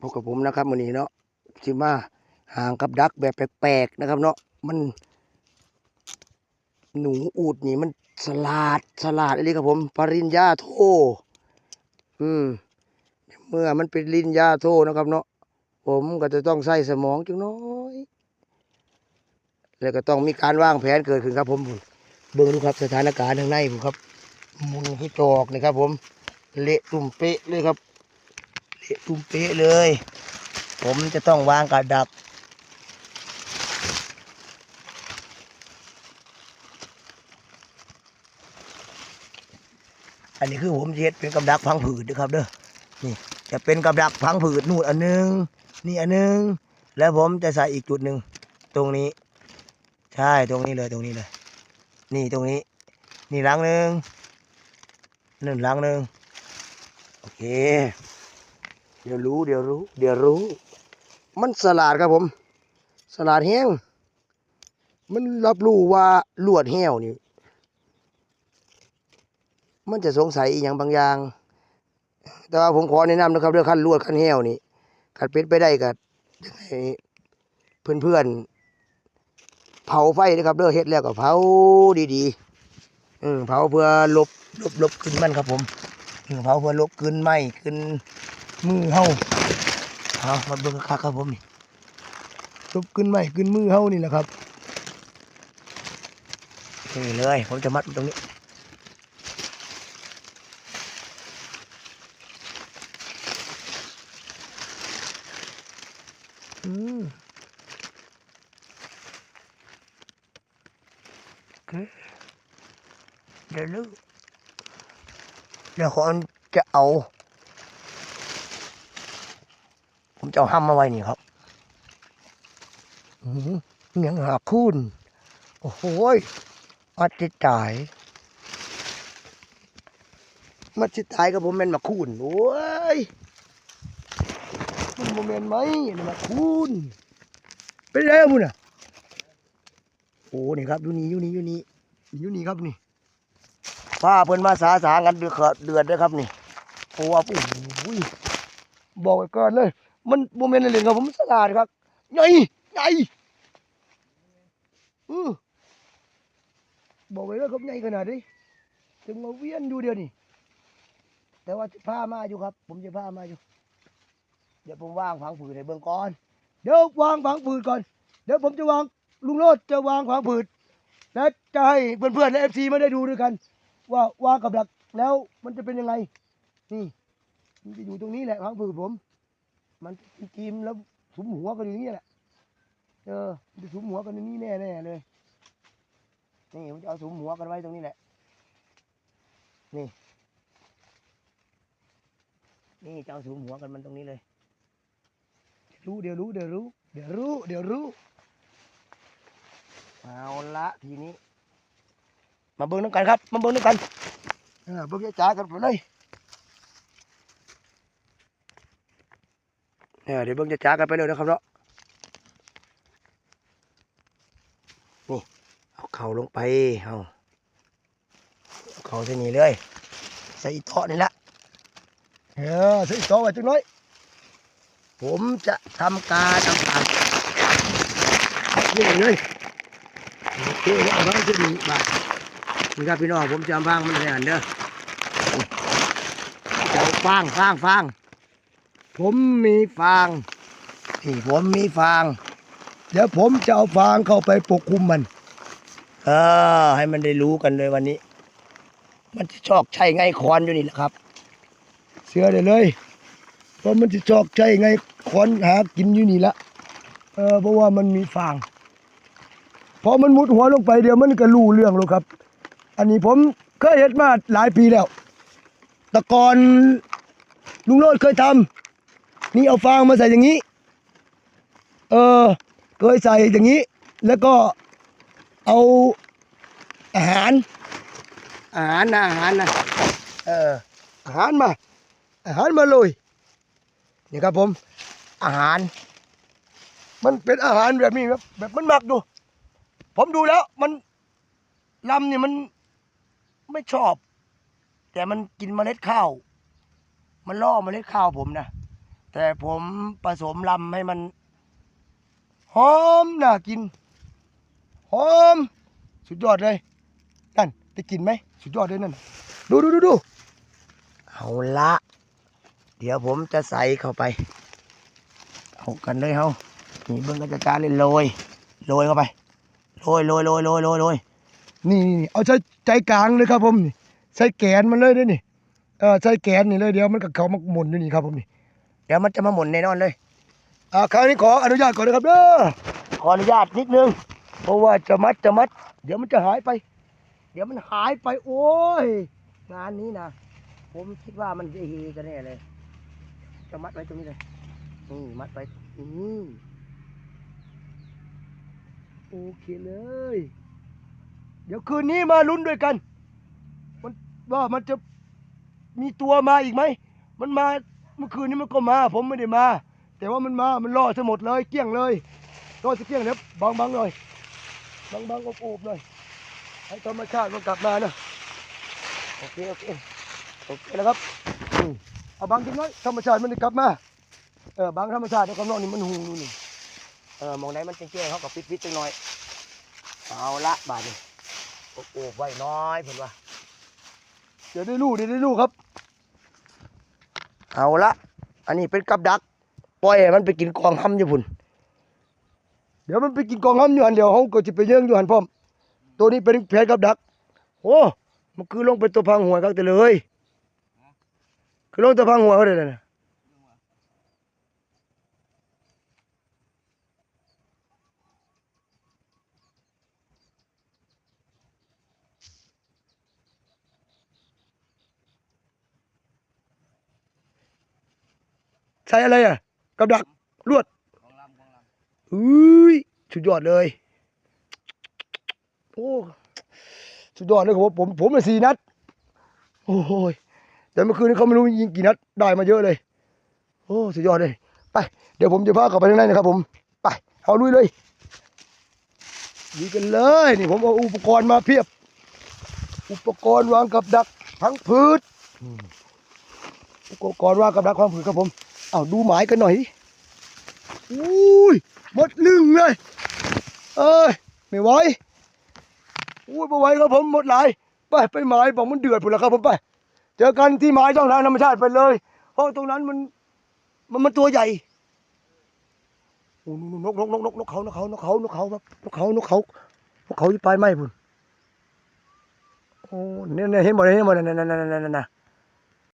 พบกับผมนะครับวันนี้เนาะสิมาห่างกับดักแบบแปลกๆนะครับ เนาะมัน หนูอูดนี่มันสลาดสลาดอะไรครับผมปริญญาโทอืมเมื่อมันเป็นริญญาโทนะครับ เนาะผมก็จะต้องใส่สมองจังน้อย แล้วก็ต้องมีการวางแผนเกิดขึ้นครับ ผมเบิ่งดูครับสถานการณ์ทางในผมครับมุนให้ตอกนี่ครับ ผมเละตุ่มเป๊ะเลยครับ ตุ่มเป๊ะเลย ผมจะต้องวางกับดัก อันนี้คือผมเฮ็ดเป็นกับดักพังผืดนะครับเด้อนี่จะเป็นกับดักพังผืดนู่นอันหนึง นี่อันหนึง แล้วผมจะใส่อีกจุดหนึ่งตรงนี้ ใช่ตรงนี้เลยตรงนี้เลย นี่ตรงนี้ นี่หลังหนึ่งหนึ่งหลังหนึ่งโอเค เดี๋ยวรู้เดี๋ยวรู้ เดี๋ยวรู้ มันสลาดครับผม สลาดแห้ง มันรับรู้ว่าลวดแห้วนี่ มันจะสงสัยอีกอย่างบางอย่าง แต่ว่าผมขอแนะนำนะครับเรื่องขั้นลวดขั้นแห้วนี่ขัดเป็นไปได้กับเพื่อนๆเผาไฟนะครับเด้อเฮ็ดแล้วก็เผาดีๆอืมเผาเพื่อลบลบลบกึนมันครับผมเผาเพื่อลบกึนไหมกึน มือเฮาเอามาเบิ่งคักครับผมนี่ลบกึนไหมกึนมือเฮานี่แหละครับนี่เลย ผมจะมัดตรงนี้อืมเดี๋ยวลูกเดี๋ยวคนจะเอา ผมจะเอาห้ามมาไว้นี่ครับอืมยังหาคุณโอ้โหมัดจิตตายมัดจิตตายกับผมเป็นมาคูนโอ้ยมันโมเมนไหมมาคุณเป็นไรบุญอะโอ้นี่ครับอยู่นี่อยู่นี่อยู่นี่อยู่นี่ครับนี่ป้าเพิ่นมาสาสางกันเดือดเดือดเลยครับนี่โอ้ว่าปุ้ยบอกไว้ก่อนเลย มันโมเมนต์อะไรครับผมสลาดครับใหญ่ใหญ่อือบอกไว้เลยครับใหญ่ขนาดนี้ถึงมาเวียนอยู่เดียวนี่แต่ว่าจะพามาอยู่ครับ ผมจะพามาอยู่ เดี๋ยวผมวางผังผืดในเบื้องก่อน เดี๋ยววางผังผืดก่อน เดี๋ยวผมจะวางลุงโรดจะวางผังผืดและจะให้เพื่อนๆในเอฟซีมาได้ดูด้วยกัน ว่าวางกับดักแล้วมันจะเป็นยังไงนี่มันจะอยู่ตรงนี้แหละผังผืดผม มันจีมแล้วสุมหัวกันอยู่นี่แหละ เออจะสุมหัวกันอย่างนี้แน่ๆเลย นี่ผมจะเอาสุมหัวกันไว้ตรงนี้แหละ นี่ นี่จะเอาสุมหัวกันมันตรงนี้เลย รู้เดี๋ยวรู้เดี๋ยวรู้ เดี๋ยวรู้ เดี๋ยวรู้ เอาละทีนี้ มาเบิ่งน้ำกันครับ มาเบิ่งน้ำกันเออเบิ่งจ้ากันไปเลย เออเดี๋ยวเบิ่งจ้ากันไปเลยนะครับเนาะนี่เอาเข่าลงไปเอาเอาเข่าใส่นี่เลย ใส่อีเตาะนี่ละเออใส่อีเตาะไว้จังน้อย ผมจะทำการทำการนี่เลยโอเคเอาไว้ที่นี่มานี่ครับพี่น้องผมจะเอาฟางมันในอันเด้อจะเอาฟางฟางฟาง ผมมีฟางนี่ผมมีฟาง เดี๋ยวผมจะเอาฟางเข้าไปปกคลุมมันเออให้มันได้รู้กันเลยวันนี้ มันจะชอกใช่ไงคอนอยู่นี่แหละครับ เสือได้เลยเพราะมันจะชอกใช่ไงคอนหากินอยู่นี่ละเออเพราะว่ามันมีฟางพอมันมุดหัวลงไปเดี๋ยวมันก็รู้เรื่องแล้วครับ อันนี้ผมเคยเห็นมาหลายปีแล้วแตะกอนลุงโรดเคยทำ นี่เอาฟางมาใส่อย่างนี้ เออเคยใส่อย่างนี้ แล้วก็เอาอาหาร อาหารนะอาหารนะเอออาหารมา อาหารมาเลยนี่ครับผม อาหาร มันเป็นอาหารแบบนี้ครับแบบมันหมักดู ผมดูแล้วมันลำเนี่ยมันไม่ชอบ แต่มันกินเมล็ดข้าว มันล่อเมล็ดข้าวผมนะ แต่ผมผสมลำให้มัน หอมน่ากิน หอม สุดยอดเลย นั่นได้กินไหม สุดยอดเลยนั่น ดูดูดูดูเอาละ เดี๋ยวผมจะใส่เข้าไป เอากันเลยเฮานี่เบิ่งกันจัดการเลยโรยโรยเข้าไปโรยโรยโรยโรยโรยโรยนี่นี่เอาใช้ใจกลางเลยครับผมนี่ใช้แกนมันเลยด้วยนี่เออใช้แกนนี่เลยเดี๋ยวมันก็เขามาหมุนอยู่นี่ครับผมนี่ เดี๋ยวมันจะมาหมุนแน่นอนเลยอ่าคราวนี้ขออนุญาตก่อนนะครับเด้อขออนุญาตนิดนึง เพราะว่าจะมัดจะมัด เดี๋ยวมันจะหายไป เดี๋ยวมันหายไป โอ้ย งานนี้นะผมคิดว่ามันจะเฮกันแน่เลย จะมัดไว้ตรงนี้เลยนี่มัดไว้นี่โอเคเลย เดี๋ยวคืนนี้มาลุ้นด้วยกัน มันว่ามันจะมีตัวมาอีกไหม มันมา เมื่อคืนนี้มันก็มา ผมไม่ได้มา แต่ว่ามันมา มันล่อทั้งหมดเลย เกลี้ยงเลยล่อจะเกลี้ยงเดี๋ยวบางบางๆหน่อยบางบางอบอบๆหน่อยให้ธรรมชาติมันกลับมานะโอเคโอเคโอเคแล้วครับอืมเอาบางทีน้อยธรรมชาติมันจะกลับมาเออบางธรรมชาติในความร้อนนี่มันหูนู่นนี่เออมองไหนมันแจ้งๆเขากับปิดปิดจังหน่อยเอาละบาดนี้โอ้โหไว้น้อยเพิ่นว่าเดี๋ยวได้รู้เดี๋ยวได้รู้ครับ เอาละอันนี้เป็นกับดัก ปล่อยมันไปกินกองห้ำอยู่พุ่น เดี๋ยวมันไปกินกองห้ำอยู่หันเดียวเขาก็จะไปเยื่องอยู่หันพร้อม ตัวนี้เป็นแผนกับดัก โอ้ มันคือลงไปตัวพังหัวกันแต่เลย คือลงตัวพังหัวเขาเลยนะ ใช้อะไรอะกับดักลวดอุ้ยสุดยอดเลยโอ้สุดยอดเลยครับผมผมผมสี่นัด โอ้ยแต่เมื่อคืนนี้เขาไม่รู้ยิงกี่นัดได้มาเยอะเลย โอ้สุดยอดเลย ไป เดี๋ยวผมจะพาเข้าไปข้างในนะครับ ผมไปเอาลุยเลยดีกันเลยนี่ผมเอาอุปกรณ์มาเพียบ อุปกรณ์วางกับดักทั้งพืชอืมอุปกรณ์วางกับดักทั้งพืชครับผม เอาดูหมายกันหน่อยดิอุ้ยหมดลึงเลย เอ้ยไม่ไหวอุ้ยไม่ไหวครับผมหมดหลาย ไปไปหมายบอกมันเดือดพุ่นแล้วครับผมไป เจอกันที่หมายช่องทางธรรมชาติไปเลย เพราะตรงนั้นมันมันมันตัวใหญ่โอ้นกนกนกนกนกเขานกเขานกเขานกเขาครับนกเขานกเขานกเขาอยู่ปลายไม้พุ่นโอ้เนี่ยเห็นหมดเลยเห็นหมดเลยนั่นนั่นนั่นนั่นนั่น